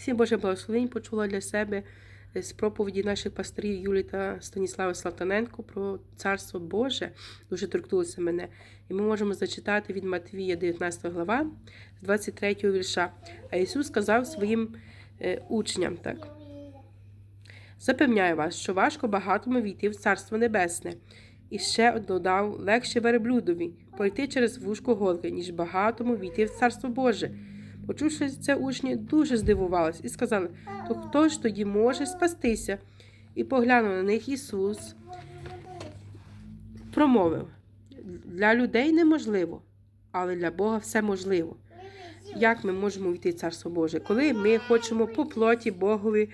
Всім Боже благословень почула для себе з проповіді наших пасторів Юлії та Станіслава Славтаненко про Царство Боже. Дуже торкнулося мене. І ми можемо зачитати від Матвія, 19 глава, з 23 вірша. А Ісус сказав своїм е, учням так. Запевняю вас, що важко багатому війти в Царство Небесне. І ще додав легше верблюдові пройти через вушко голки, ніж багатому війти в Царство Боже. Почувши це, учні дуже здивувались і сказали: то хто ж тоді може спастися? І поглянув на них Ісус, промовив: для людей неможливо, але для Бога все можливо. Як ми можемо війти в Царство Боже? Коли ми хочемо по плоті Богові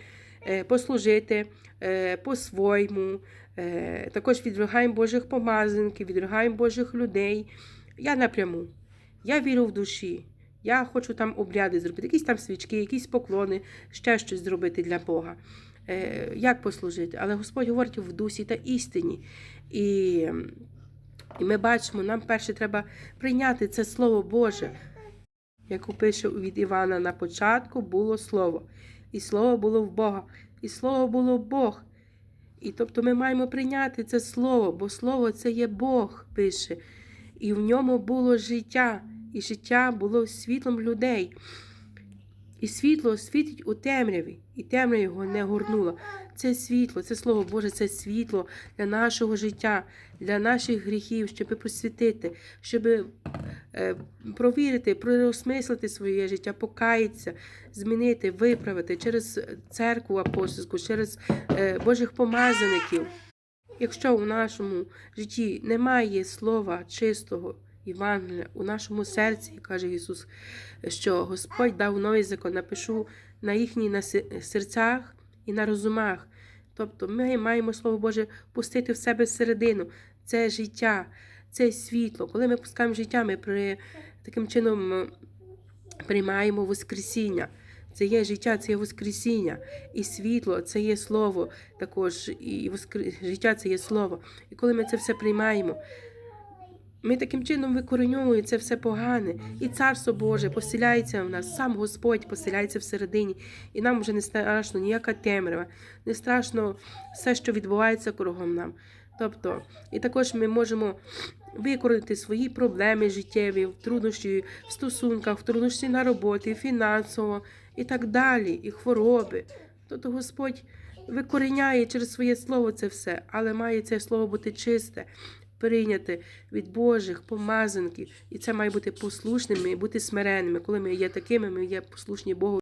е, послужити е, по-своєму, е, також відригаємо Божих помазанків, відригаємо Божих людей. Я напряму. Я вірю в душі. Я хочу там обряди зробити, якісь там свічки, якісь поклони, ще щось зробити для Бога. Е, Як послужити? Але Господь говорить в дусі та істині. І, і ми бачимо, нам перше треба прийняти це Слово Боже. Як пише від Івана, на початку було Слово, і Слово було в Бога, і Слово було Бог. І тобто ми маємо прийняти це Слово, бо Слово це є Бог, пише. І в ньому було життя, і життя було світлом людей. І світло світить у темряві, і темрява його не горнула. Це світло, це Слово Боже, це світло для нашого життя, для наших гріхів, щоб просвітити, щоб е, провірити, просмислити своє життя, покаятися, змінити, виправити через церкву апостольську, через е, Божих помазаників. Якщо у нашому житті немає слова чистого Євангелія у нашому серці, каже Ісус, що Господь дав новий закон, напишу на їхніх на серцях і на розумах. Тобто ми маємо Слово Боже пустити в себе всередину. Це життя, це світло. Коли ми пускаємо життя, ми при, таким чином приймаємо Воскресіння. Це є життя, це є Воскресіння. І світло це є слово також, і воскр... життя це є слово. І коли ми це все приймаємо, ми таким чином викоренюємо це все погане. І царство Боже поселяється в нас, сам Господь поселяється всередині. І нам вже не страшно ніяка темрява, не страшно все, що відбувається кругом нам. Тобто, і також ми можемо викорити свої проблеми життєві, труднощі в стосунках, в труднощі на роботі, фінансово і так далі, і хвороби. Тобто Господь викоріняє через своє слово це все, але має це слово бути чисте, прийняте від Божих помазанків. І це має бути послушними і бути смиренними. Коли ми є такими, ми є послушні Богу.